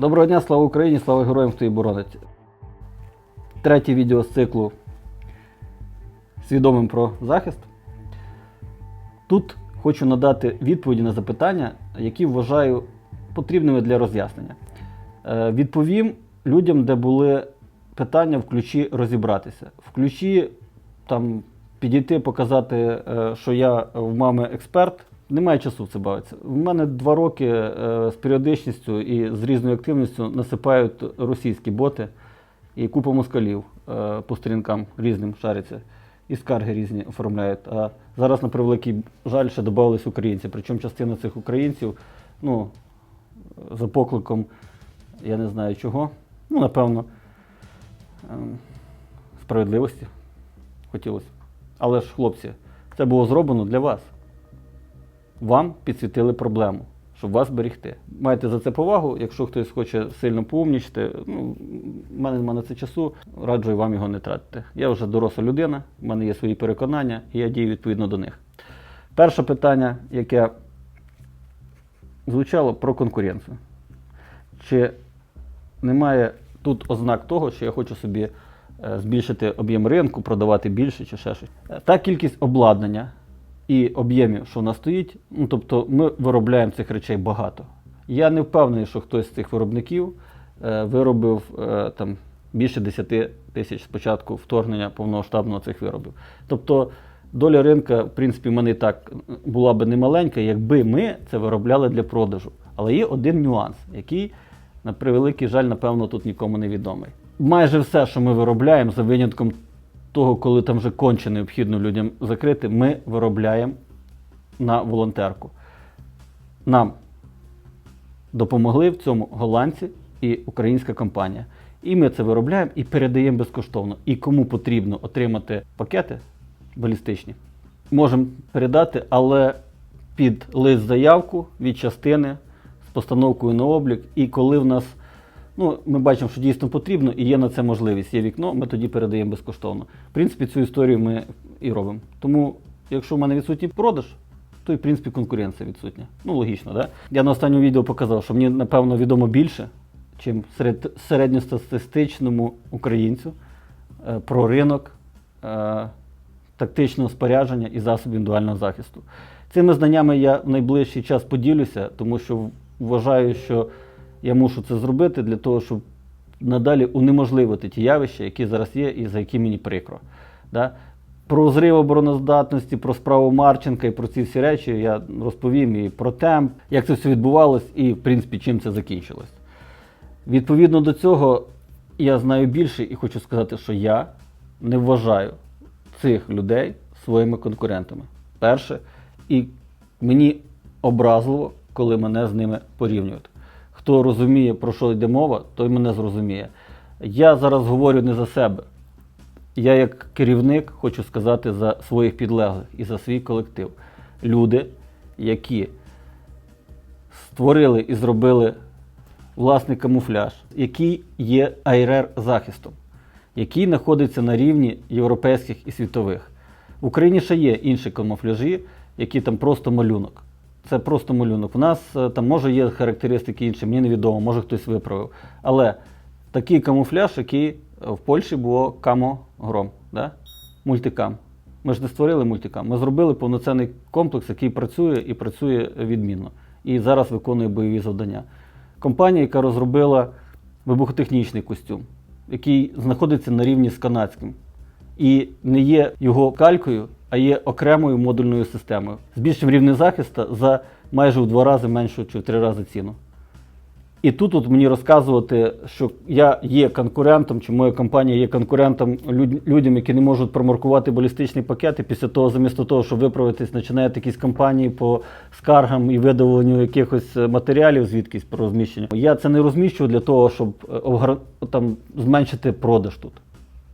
Доброго дня, слава Україні, слава героям, хто її боронить. Третє відео з циклу Свідомим про захист. Тут хочу надати відповіді на запитання, які вважаю потрібними для роз'яснення. Е, Відповім людям, де були питання в ключі розібратися. В ключі там, підійти, показати, е, що я в мами експерт. Немає часу це бавитися. В мене два роки е, з періодичністю і з різною активністю насипають російські боти і купа москалів е, по сторінкам різним шаряться. І скарги різні оформляють. А зараз, на превеликий жаль, ще додавались українці. Причому частина цих українців, ну, за покликом, я не знаю чого, ну, напевно, ем, справедливості хотілося. Але ж, хлопці, це було зроблено для вас. Вам підсвітили проблему, щоб вас берегти. Маєте за це повагу, якщо хтось хоче сильно поумнічити, ну, в мене нема на це часу, раджу вам його не тратити. Я вже доросла людина, в мене є свої переконання, і я дію відповідно до них. Перше питання, яке звучало про конкуренцію. Чи немає тут ознак того, що я хочу собі е, збільшити об'єм ринку, продавати більше чи ще щось? Та кількість обладнання і об'ємів, що в нас стоїть, ну тобто ми виробляємо цих речей багато. Я не впевнений, що хтось з цих виробників е, виробив е, там більше 10 тисяч спочатку вторгнення повномасштабного цих виробів. Тобто доля ринка, в принципі, в мене і так була би немаленька, якби ми це виробляли для продажу. Але є один нюанс, який, на превеликий жаль, напевно, тут нікому не відомий. Майже все, що ми виробляємо, за винятком того, коли там вже конче необхідно людям закрити, ми виробляємо на волонтерку. Нам допомогли в цьому голландці і українська компанія. І ми це виробляємо і передаємо безкоштовно. І кому потрібно отримати пакети балістичні, можемо передати, але під лист заявку від частини з постановкою на облік. І коли в нас ну, ми бачимо, що дійсно потрібно, і є на це можливість, є вікно, ми тоді передаємо безкоштовно. В принципі, цю історію ми і робимо. Тому, якщо в мене відсутній продаж, то і в принципі конкуренція відсутня. Ну, логічно, да? Я на останньому відео показав, що мені, напевно, відомо більше, чим серед, середньостатистичному українцю е, про ринок е, тактичного спорядження і засобів індивідуального захисту. Цими знаннями я в найближчий час поділюся, тому що вважаю, що я мушу це зробити для того, щоб надалі унеможливити ті явища, які зараз є, і за які мені прикро. Да? Про зрив обороноздатності, про справу Марченка і про ці всі речі я розповім і про темп, як це все відбувалось, і в принципі чим це закінчилось. Відповідно до цього, я знаю більше і хочу сказати, що я не вважаю цих людей своїми конкурентами. Перше, і мені образливо, коли мене з ними порівнюють. Хто розуміє, про що йде мова, той мене зрозуміє. Я зараз говорю не за себе. Я, як керівник, хочу сказати за своїх підлеглих і за свій колектив. Люди, які створили і зробили власний камуфляж, який є АРР захистом, який знаходиться на рівні європейських і світових. В Україні ще є інші камуфляжі, які там просто малюнок. Це просто малюнок. У нас е, там може є характеристики інші, мені невідомо, може хтось виправив. Але такий камуфляж, який е, в Польщі було камогром, да? мультикам. Ми ж не створили мультикам, ми зробили повноцінний комплекс, який працює і працює відмінно. І зараз виконує бойові завдання. Компанія, яка розробила вибухотехнічний костюм, який знаходиться на рівні з канадським. І не є його калькою, а є окремою модульною системою. з більшим рівнем захисту за майже в два рази меншу чи в три рази ціну. І тут от мені розказувати, що я є конкурентом, чи моя компанія є конкурентом люд- людям, які не можуть промаркувати балістичний пакет, і після того, замість того, щоб виправитись, починають якісь кампанії по скаргам і видавленню якихось е, матеріалів звідкись про розміщення. Я це не розміщував для того, щоб е, там, зменшити продаж тут.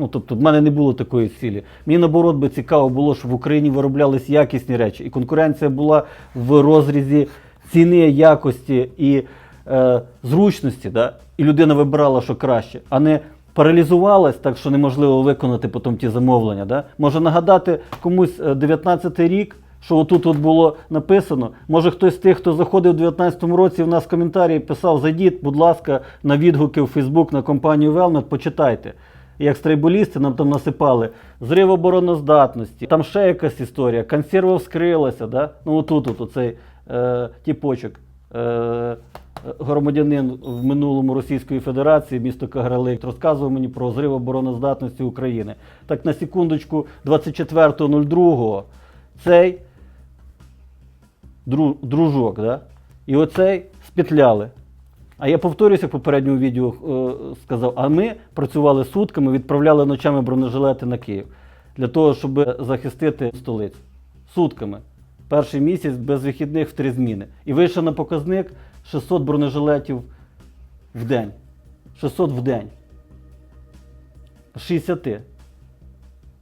Ну, тобто, в мене не було такої цілі. Мені наоборот би цікаво було, щоб в Україні вироблялись якісні речі, і конкуренція була в розрізі ціни, якості і е, зручності, да? і людина вибирала, що краще, а не паралізувалась так, що неможливо виконати потім ті замовлення. Да? Може нагадати комусь е, 19-й рік, що отут от було написано. Може хтось з тих, хто заходив у 2019 році, в нас коментарі писав: зайдіть, будь ласка, на відгуки в Фейсбук на компанію Велмет, почитайте. Як страйболісти нам там насипали зрив обороноздатності, там ще якась історія, консерва вскрилася, да? ну отут от, оцей е, тіпочок. Е, громадянин в минулому Російської Федерації, місто Кагралик, розказував мені про зрив обороноздатності України. Так на секундочку, 24.02 цей дружок, да? і оцей спетляли. А я повторюся в попередньому відео е, сказав, а ми працювали сутками, відправляли ночами бронежилети на Київ для того, щоб захистити столицю. Сутками. Перший місяць без вихідних в три зміни. І вийшов на показник 600 бронежилетів в день. 600 в день. З 60.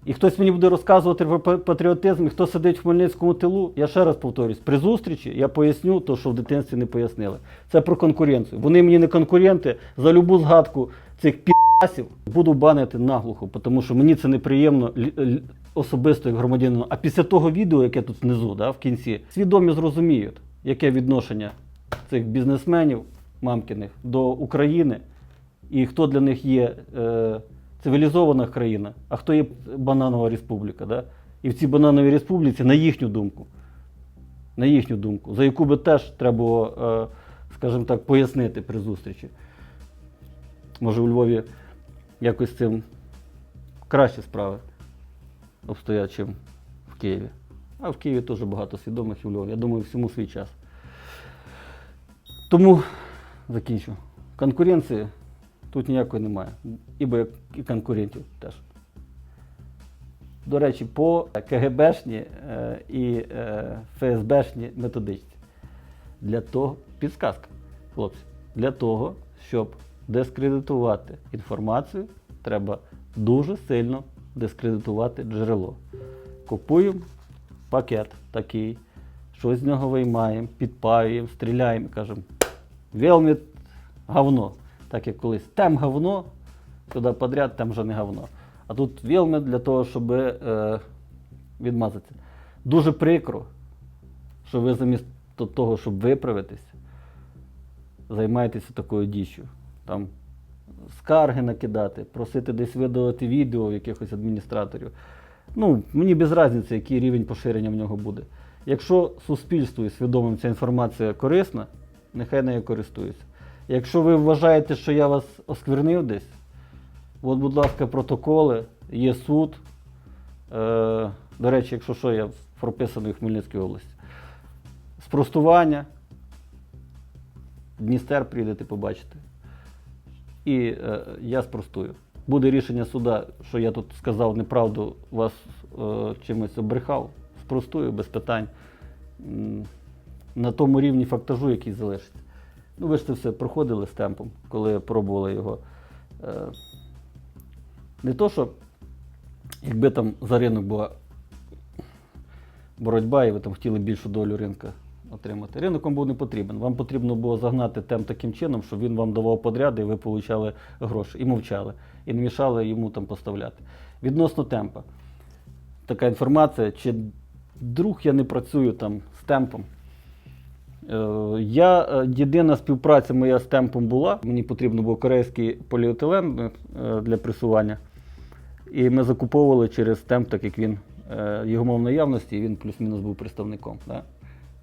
І хтось мені буде розказувати про патріотизм, і хто сидить в Хмельницькому тилу, я ще раз повторюсь, при зустрічі я поясню те, що в дитинстві не пояснили. Це про конкуренцію. Вони мені не конкуренти. За любу згадку цих пі***сів буду банити наглухо, тому що мені це неприємно особисто як громадянину. А після того відео, яке тут внизу, да, в кінці, свідомі зрозуміють, яке відношення цих бізнесменів мамкіних до України і хто для них є е, цивілізована країна, а хто є бананова республіка. Да? І в цій банановій республіці, на їхню думку, на їхню думку, за яку би теж треба було, е, скажімо так, пояснити при зустрічі. Може, у Львові якось з цим кращі справи обстоять, чим в Києві. А в Києві теж багато свідомих і в Львові. Я думаю, всьому свій час. Тому закінчу. Конкуренції тут ніякої немає. Ібо як і конкурентів теж. До речі, по КГБшні е, і е, ФСБшні методичці. Для того, підсказка, хлопці, для того, щоб дискредитувати інформацію, треба дуже сильно дискредитувати джерело. Купуємо пакет такий, щось з нього виймаємо, підпаюємо, стріляємо і кажемо, Велміт говно. Так як колись тем говно, туди подряд, там вже не говно. А тут Велміт для того, щоб е, відмазатися. Дуже прикро, що ви замість того, щоб виправитись, займаєтеся такою діччю. Там скарги накидати, просити десь видалити відео якихось адміністраторів. Ну, мені без різниці, який рівень поширення в нього буде. Якщо суспільству і свідомим ця інформація корисна, нехай нею користується. Якщо ви вважаєте, що я вас осквернив десь, от, будь ласка, протоколи, є суд. Е, до речі, якщо що, я прописаний в Хмельницькій області. Спростування. Дністер прийдете побачите. І е, я спростую. Буде рішення суда, що я тут сказав неправду, вас е, чимось обрехав. Спростую без питань. На тому рівні фактажу, який залишиться. Ну, ви ж це все проходили з темпом, коли пробували його. Е, не то, що якби там за ринок була боротьба, і ви там хотіли більшу долю ринка отримати. Ринок вам був не потрібен. Вам потрібно було загнати темп таким чином, щоб він вам давав подряди, і ви получали гроші. І мовчали. І не мішали йому там поставляти. Відносно темпа. Така інформація, чи друг я не працюю там з темпом. Е, Я е, єдина співпраця моя з темпом була. Мені потрібно був корейський поліетилен е, для пресування. І ми закуповували через темп, так як він його мав наявності, і він плюс-мінус був представником. Да?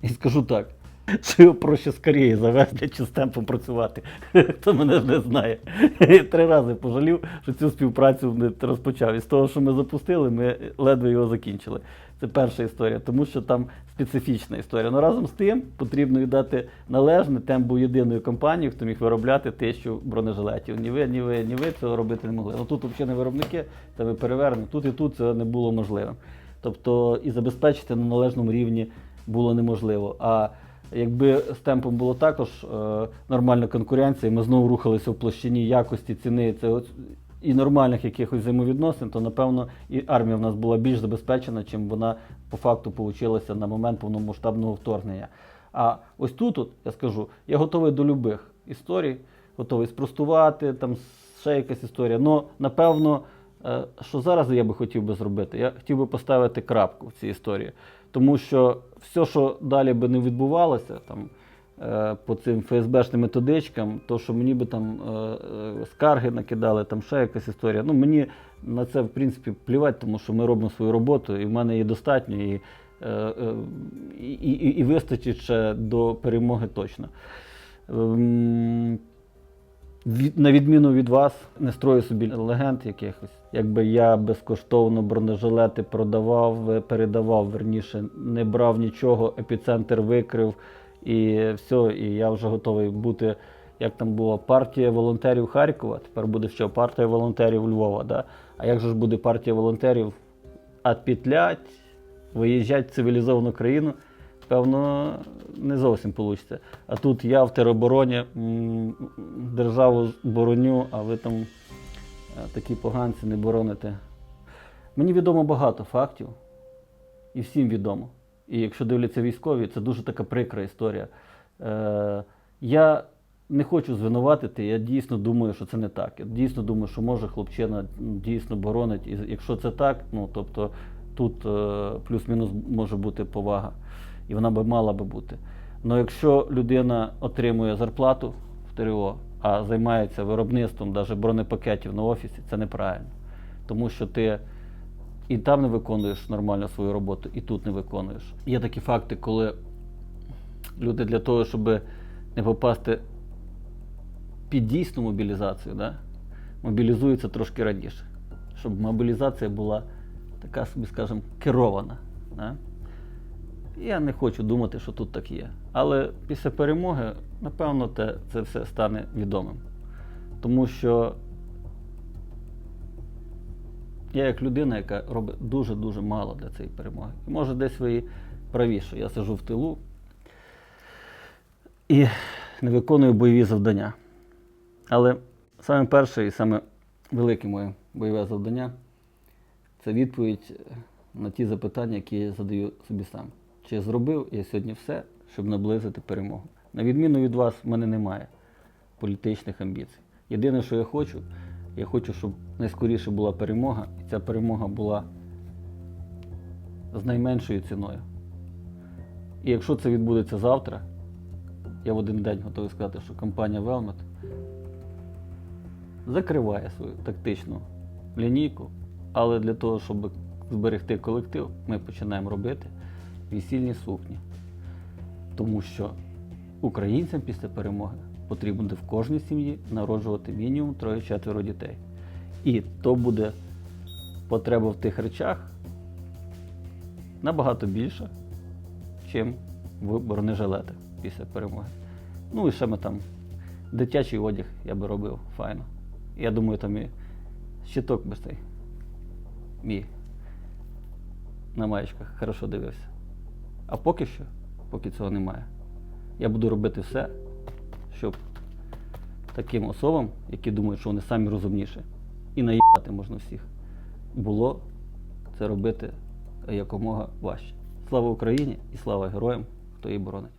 І скажу так, що його проще з Кореї завести, чи з темпом працювати. Хто мене не знає. Три рази пожалів, що цю співпрацю не розпочав. І з того, що ми запустили, ми ледве його закінчили. Це перша історія, тому що там специфічна історія. Ну разом з тим потрібно віддати належне. Темп був єдиною компанією, хто міг виробляти тисячу бронежилетів. Ні ви, ні ви, ні ви цього робити не могли. Ну тут взагалі не виробники, це ви перевернені. Тут і тут це не було можливим. Тобто і забезпечити на належному рівні було неможливо. А якби з темпом було також е, нормальна конкуренція, і ми знову рухалися в площині якості, ціни от, і нормальних якихось взаємовідносин, то напевно і армія в нас була більш забезпечена, чим вона по факту получилася на момент повномасштабного вторгнення. А ось тут, от, я скажу, я готовий до любих історій, готовий спростувати, там ще якась історія. Ну, напевно, Е, Що зараз я би хотів би зробити? Я хотів би поставити крапку в цій історії. Тому що все, що далі би не відбувалося, там, по цим ФСБшним методичкам, то, що мені би там е, е, скарги накидали, там ще якась історія. Ну, мені на це, в принципі, плівати, тому що ми робимо свою роботу, і в мене є достатньо, і, е, е, і, і, і вистачить ще до перемоги точно. Ем, на відміну від вас, не строю собі легенд якихось. Якби я безкоштовно бронежилети продавав, е, передавав, верніше, не брав нічого, епіцентр викрив і все, і я вже готовий бути, як там була партія волонтерів Харкова, тепер буде що партія волонтерів Львова. Да? А як же ж буде партія волонтерів отпетлять, виїжджати в цивілізовану країну? Певно, не зовсім вийде. А тут я в теробороні державу бороню, а ви там е, такі поганці не бороните. Мені відомо багато фактів, і всім відомо. І якщо дивляться військові, це дуже така прикра історія. Е, я не хочу звинуватити, я дійсно думаю, що це не так. Я дійсно думаю, що може хлопчина дійсно боронить. І якщо це так, ну тобто тут е, плюс-мінус може бути повага. І вона би мала би бути. Але якщо людина отримує зарплату в ТРО, а займається виробництвом навіть бронепакетів на офісі, це неправильно. Тому що ти і там не виконуєш нормально свою роботу, і тут не виконуєш. Є такі факти, коли люди для того, щоб не попасти під дійсну мобілізацію, да, мобілізуються трошки раніше. Щоб мобілізація була така собі, скажімо, керована. Да. Я не хочу думати, що тут так є. Але після перемоги, напевно, те, це все стане відомим. Тому що я як людина, яка робить дуже-дуже мало для цієї перемоги. І може десь ви і праві, що я сижу в тилу і не виконую бойові завдання. Але саме перше і саме велике моє бойове завдання це відповідь на ті запитання, які я задаю собі сам. Чи зробив я сьогодні все, щоб наблизити перемогу? На відміну від вас, в мене немає політичних амбіцій. Єдине, що я хочу, я хочу, щоб найскоріше була перемога, і ця перемога була з найменшою ціною. І якщо це відбудеться завтра, я в один день готовий сказати, що компанія Велмет закриває свою тактичну лінійку, але для того, щоб зберегти колектив, ми починаємо робити весільні сукні. Тому що українцям після перемоги потрібно буде в кожній сім'ї народжувати мінімум троє-четверо дітей. І то буде потреба в тих речах набагато більша, чим в бронежилетах після перемоги. Ну і ще ми там дитячий одяг я би робив файно. Я думаю, там і щиток би цей мій на маєчках хорошо дивився. А поки що, поки цього немає, я буду робити все, щоб таким особам, які думають, що вони самі розумніші, і наїбати можна всіх, було це робити якомога важче. Слава Україні і слава героям, хто її боронить.